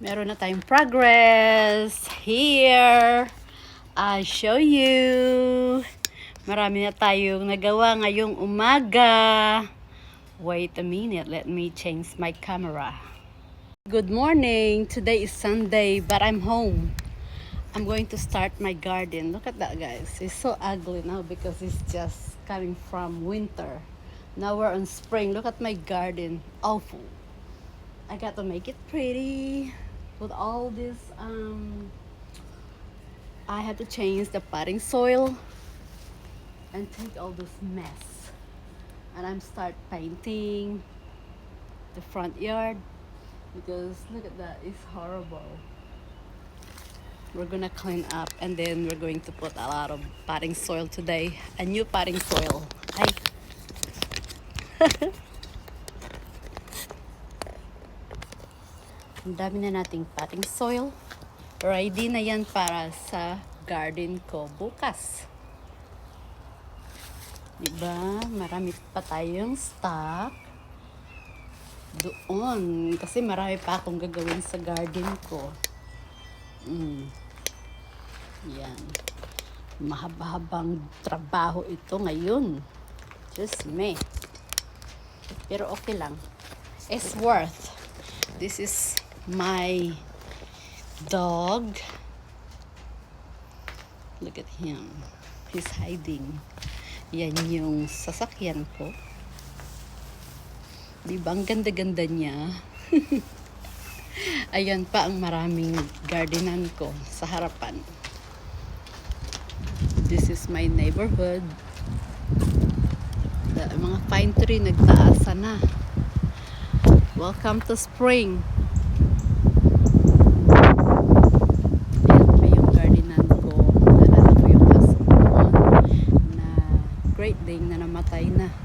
Meron na tayong progress. Here, I show you. Marami na tayong nagawa ngayong umaga. Wait a minute, let me change my camera. Good morning. Today is Sunday, but I'm home. I'm going to start my garden. Look at that, guys. It's so ugly now because it's just coming from winter. Now we're on spring. Look at my garden. Awful. I got to make it pretty with all this. Um, I had to change the potting soil and take all this mess. And I'm start painting the front yard because look at that. It's horrible we're gonna clean up and then we're going to put a lot of potting soil today a new potting soil ay ang dami na nating potting soil ready na yan para sa garden ko bukas diba marami pa tayong stock doon kasi marami pa akong gagawin sa garden ko Mm. Yan. Mahaba-habang trabaho ito ngayon. Just me. Pero okay lang. It's worth. This is my dog. Look at him. He's hiding. Yan yung sasakyan ko. Di ba? Ang ganda-ganda niya. Ayan pa ang maraming gardenan ko sa harapan. This is my neighborhood. The, mga pine tree nagtaasa na. Welcome to spring. Ayan pa yung gardenan ko. Nalala ko yung aso ko noon na Great Dane na namatay na.